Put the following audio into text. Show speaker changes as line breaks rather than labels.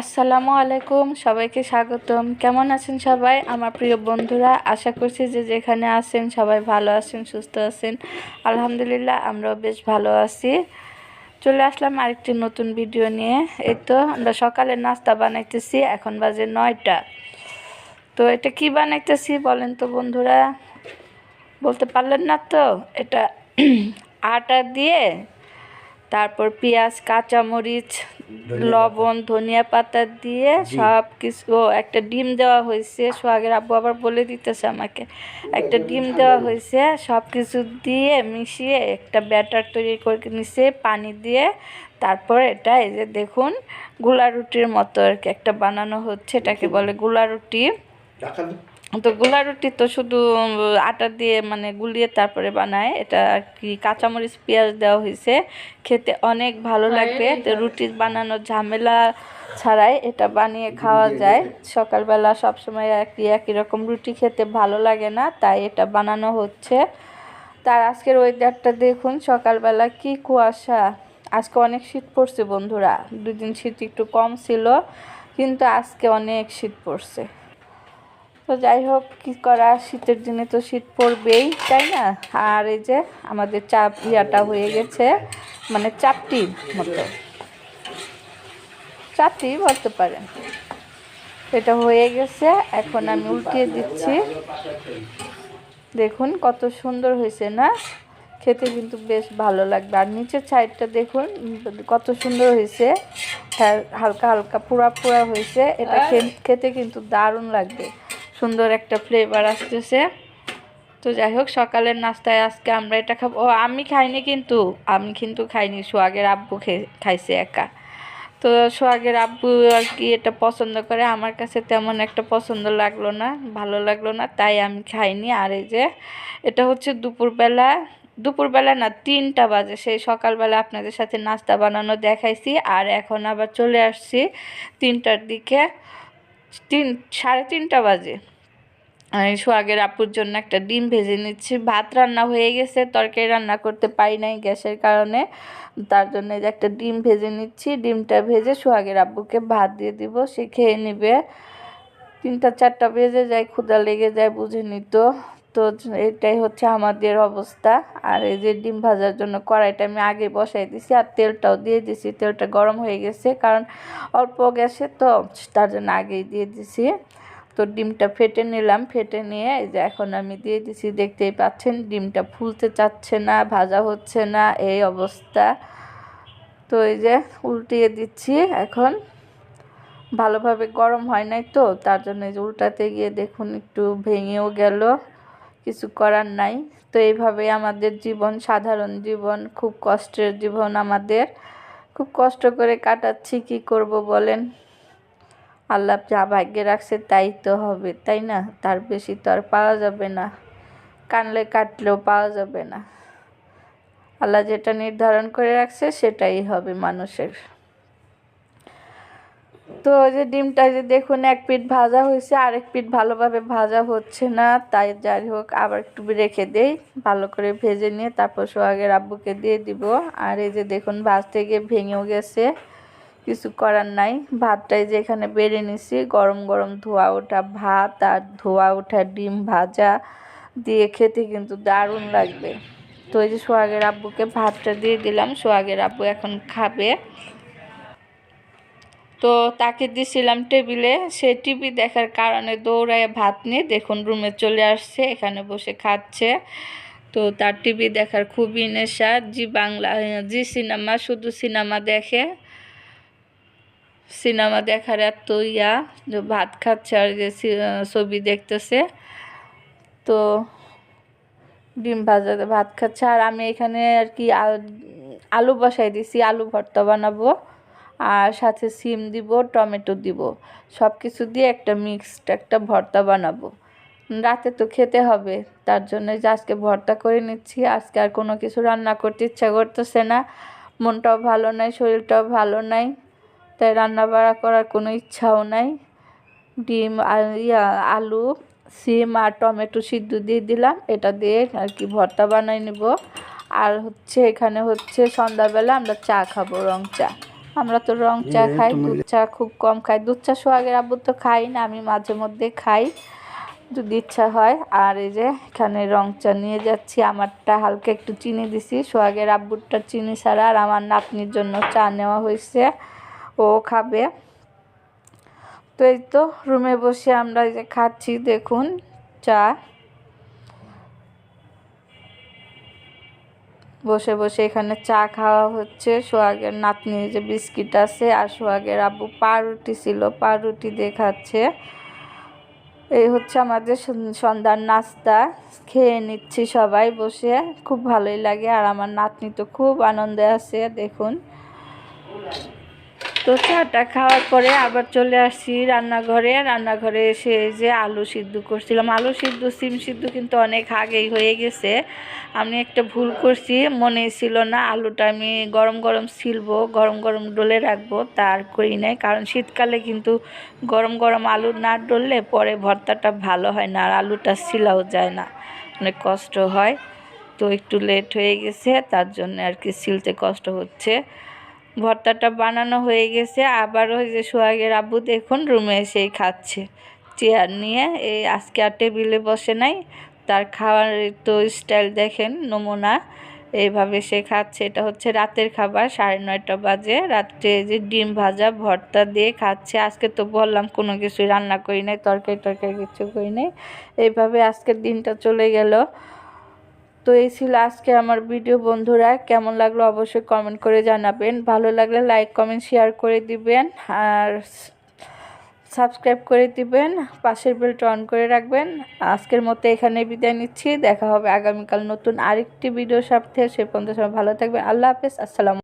আসসালামু আলাইকুম, সবাইকে স্বাগতম। কেমন আছেন সবাই? আমার প্রিয় বন্ধুরা, আশা করছি যে যেখানে আছেন সবাই ভালো আছেন, সুস্থ আছেন। আলহামদুলিল্লাহ, আমরাও বেশ ভালো আছি। চলে আসলাম আরেকটি নতুন ভিডিও নিয়ে। এই তো, আমরা সকালে নাস্তা বানাইতেছি, এখন বাজে নয়টা। তো এটা কি বানাইতেছি বলেন তো বন্ধুরা? বলতে পারলেন না তো? এটা আটা দিয়ে, তারপর পেঁয়াজ, কাঁচামরিচ লবণ ধনিয়া পাতা দিয়ে সব কিছু একটা ডিম দেওয়া হয়েছে। সোহাগের আব্বু আবার বলে দিতেছে আমাকে। একটা ডিম দেওয়া হয়েছে সব কিছু দিয়ে মিশিয়ে একটা ব্যাটার তৈরি করে নিছে পানি দিয়ে। তারপর এটা এই যে দেখুন গোলা রুটির মতো আর কি একটা বানানো হচ্ছে এটাকে বলে গোলা রুটি। তো গোলা রুটি তো শুধু আটা দিয়ে মানে গুলিয়ে তারপরে বানায়। এটা আর কি কাঁচামরিচ পেঁয়াজ দেওয়া হয়েছে। খেতে অনেক ভালো লাগবে তো রুটি বানানোর ঝামেলা ছাড়াই এটা বানিয়ে খাওয়া যায়। সকালবেলা সবসময় একই একই রকম রুটি খেতে ভালো লাগে না তাই এটা বানানো হচ্ছে। তার আজকের ওয়েদারটা দেখুন সকালবেলা কি কুয়াশা। আজকে অনেক শীত পড়ছে বন্ধুরা। দুদিন শীত একটু কম ছিল কিন্তু আজকে অনেক শীত পড়ছে। তো যাই হোক কী করা? শীতের দিনে তো শীত পড়বেই তাই না? আর এই যে আমাদের চাপ ইয়াটা হয়ে গেছে মানে চাপটির মতো। চাপটি বলতে পারেন। এটা হয়ে গেছে এখন আমি উল্টিয়ে দিচ্ছি। দেখুন কত সুন্দর হয়েছে না? খেতে কিন্তু বেশ ভালো লাগবে। আর নিচের সাইডটা দেখুন কত সুন্দর হয়েছে। হ্যাঁ, হালকা হালকা পুরা পুরা হয়েছে। এটা খে- খেতে কিন্তু দারুণ লাগবে। সুন্দর একটা ফ্লেভার আসতেছে। তো যাই হোক সকালের নাস্তায় আজকে আমরা এটা খাব। ও, আমি খাইনি কিন্তু। আমি কিন্তু খাইনি, সোহাগের আব্বু খেয়ে খাইছে একা। তো সোহাগের আব্বু আর কি এটা পছন্দ করে। আমার কাছে তেমন একটা পছন্দ লাগল না, ভালো লাগল না, তাই আমি খাইনি। আর এই যে, এটা হচ্ছে দুপুরবেলা দুপুরবেলা না, তিনটা বাজে। সেই সকালবেলা আপনাদের সাথে নাস্তা বানানো দেখাইছি। আর এখন আবার চলে আসছি তিনটার দিকে। তিন, সাড়ে তিনটা বাজে। সোহাগের আপুর জন্য একটা ডিম ভেজে নিচ্ছি। ভাত রান্না হয়ে গেছে, তরকারি রান্না করতে পারি নাই গ্যাসের কারণে। তার জন্য যে একটা ডিম ভেজে নিচ্ছি। ডিমটা ভেজে সোহাগের আব্বুকে ভাত দিয়ে দিব, সে খেয়ে নেবে। তিনটা, চারটা বেজে যায় ক্ষুদা লেগে যায়, বুঝে নিত তো এটাই হচ্ছে আমাদের অবস্থা। আর এই যে ডিম ভাজার জন্য কড়াইটা আমি আগে বসাই দিছি, আর তেলটাও দিয়ে দিছি। তেলটা গরম হয়ে গেছে, কারণ অল্প গ্যাসে তো, তার জন্য আগেই দিয়ে দিছি। তো ডিমটা ফেটে নিলাম, ফেটে নিয়ে এই যে এখন আমি দিয়ে দিছি, দেখতেই পাচ্ছেন ডিমটা ফুলতে চাচ্ছে না, ভাজা হচ্ছে না, এই অবস্থা। তো এই যে উল্টিয়ে দিচ্ছি এখন। ভালোভাবে গরম হয় নাই তো, তার জন্য এই যে উল্টাতে গিয়ে দেখুন একটু ভেঙেও গেল, কিছু করার নাই। তো এইভাবে আমাদের জীবন, সাধারণ জীবন, খুব কষ্টের জীবন আমাদের। খুব কষ্ট করে কাটাচ্ছি, কি করব বলেন? আল্লাহ যা ভাগ্যে রাখছে তাই তো হবে, তাই না? তার বেশি তো আর পাওয়া যাবে না। কানলে কাটলেও পাওয়া যাবে না। আল্লাহ যেটা নির্ধারণ করে রাখছে সেটাই হবে মানুষের। তো ওই যে ডিমটা যে দেখুন, এক পিঠ ভাজা হয়েছে, আরেক পিঠ ভালোভাবে ভাজা হচ্ছে না। তাই যাই হোক, আবার একটু রেখে দেই, ভালো করে ভেজে নিয়ে তারপর সোহাগের আব্বুকে দিয়ে দিব। আর এই যে দেখুন, ভাজতে গিয়ে ভেঙেও গেছে। কিছু করার নাই। ভাতটাই যে এখানে বেড়ে নিছি। গরম গরম ধোয়া ওঠা ভাত আর ধোয়া ওঠা ডিম ভাজা দিয়ে খেতে কিন্তু দারুণ লাগবে। তো এই যে সোহাগের আব্বুকে ভাতটা দিয়ে দিলাম। সোহাগের আব্বু এখন খাবে। তো তাকে দিয়েছিলাম টেবিলে। সে টিভি দেখার কারণে দৌড়ায় ভাত নিয়ে। দেখুন, রুমে চলে আসছে, এখানে বসে খাচ্ছে। তো তার টিভি দেখার খুবই নেশা। জি বাংলা, জি সিনেমা, শুধু সিনেমা দেখে। সিনেমা দেখার এত ইয়া ভাত খাচ্ছে আর যে ছবি দেখতেছে। তো ডিম ভাজাতে ভাত খাচ্ছে। আর আমি এখানে আর কি আলু বসাই দিছি, আলু ভর্তা বানাবো। আর সাথে সিম দিব, টমেটো দিব। সব কিছু দিয়ে একটা মিক্সড একটা ভর্তা বানাবো। রাতে তো খেতে হবে, তার জন্য যে আজকে ভর্তা করে নিচ্ছি। আজকে আর কোনো কিছু রান্না করতে ইচ্ছা করতেছে না। মনটাও ভালো নাই, শরীরটাও ভালো নাই। তাই রান্না বাড়া করার কোনো ইচ্ছাও নাই। ডিম আর ইয়া আলু সিম আর টমেটো সিদ্ধ দিয়ে দিলাম। এটা দিয়ে আর কি ভর্তা বানাই নিব। আর হচ্ছে এখানে হচ্ছে সন্ধ্যাবেলা আমরা চা খাব রং চা। আমরা তো রং চা খাই দুধ চা খুব কম খাই। দুধ চা সোহাগের আব্বু তো খাই না আমি মাঝে মধ্যে খাই যদি ইচ্ছা হয়। আর এই যে এখানে রং চা নিয়ে যাচ্ছি। আমারটা হালকা একটু চিনি দিছি। সোহাগের আব্বুরটা চিনি ছাড়া আর আমার নাতনির জন্য চা নেওয়া হয়েছে। ও খাবে। তো এই তো রুমে বসে আমরা যে খাচ্ছি, দেখুন চা। বসে বসে এখানে চা খাওয়া হচ্ছে। সোহাগের নাতনি যে বিস্কিট আছে আর সোহাগের আব্বু পাউরুটি ছিল, পাউরুটি দেখাচ্ছে এই হচ্ছে আমাদের সন- সন্ধ্যার নাস্তা। খেয়ে নিচ্ছি সবাই বসে, খুব ভালোই লাগে। আর আমার নাতনি তো খুব আনন্দে আছে, দেখুন। তো চাটা খাওয়ার পরে আবার চলে আসছি রান্নাঘরে। রান্নাঘরে এসে যে আলু সিদ্ধ করছিলাম। আলু সিদ্ধ, সিম সিদ্ধ কিন্তু অনেক আগেই হয়ে গেছে। আমি একটা ভুল করছি মনে ছিল না। আলুটা আমি গরম গরম ছিলবো, গরম গরম ডলে রাখব, তার করি নাই। কারণ শীতকালে কিন্তু গরম গরম আলু না ডললে পরে ভর্তাটা ভালো হয় না, আর আলুটা ছিলাও যায় না। অনেক কষ্ট হয়। তো একটু লেট হয়ে গেছে, তার জন্য আর কি সিলতে কষ্ট হচ্ছে। ভর্তাটা বানানো হয়ে গেছে। আবার ওই যে সোহাগের আব্বু দেখুন রুমে এসেই খাচ্ছে। চেয়ার নিয়ে এই আজকে আর টেবিলে বসে নাই। তার খাওয়ার তো স্টাইল দেখেন, নমুনা। এইভাবে সে খাচ্ছে। এটা হচ্ছে রাতের খাবার, সাড়ে নয়টা বাজে। রাত্রে যে ডিম ভাজা, ভর্তা দিয়ে খাচ্ছে। আজকে তো বললাম কোনো কিছু রান্না করি নাই তরকারি টরকারি কিছু করি নাই। এইভাবে আজকের দিনটা চলে গেল। তো এই ছিল আজকে আমার ভিডিও, বন্ধুরা। কেমন লাগল অবশ্যই কমেন্ট করে জানাবেন। ভালো লাগলে লাইক কমেন্ট শেয়ার করে দিবেন আর সাবস্ক্রাইব করে দিবেন। পাশের বেলটা অন করে রাখবেন। আজকের মতো এখানে বিদায় নিচ্ছি। দেখা হবে আগামীকাল নতুন আরেকটি ভিডিওর সাথে। সে পর্যন্ত সময় ভালো থাকবেন। আল্লাহ হাফেজ। আসসালাম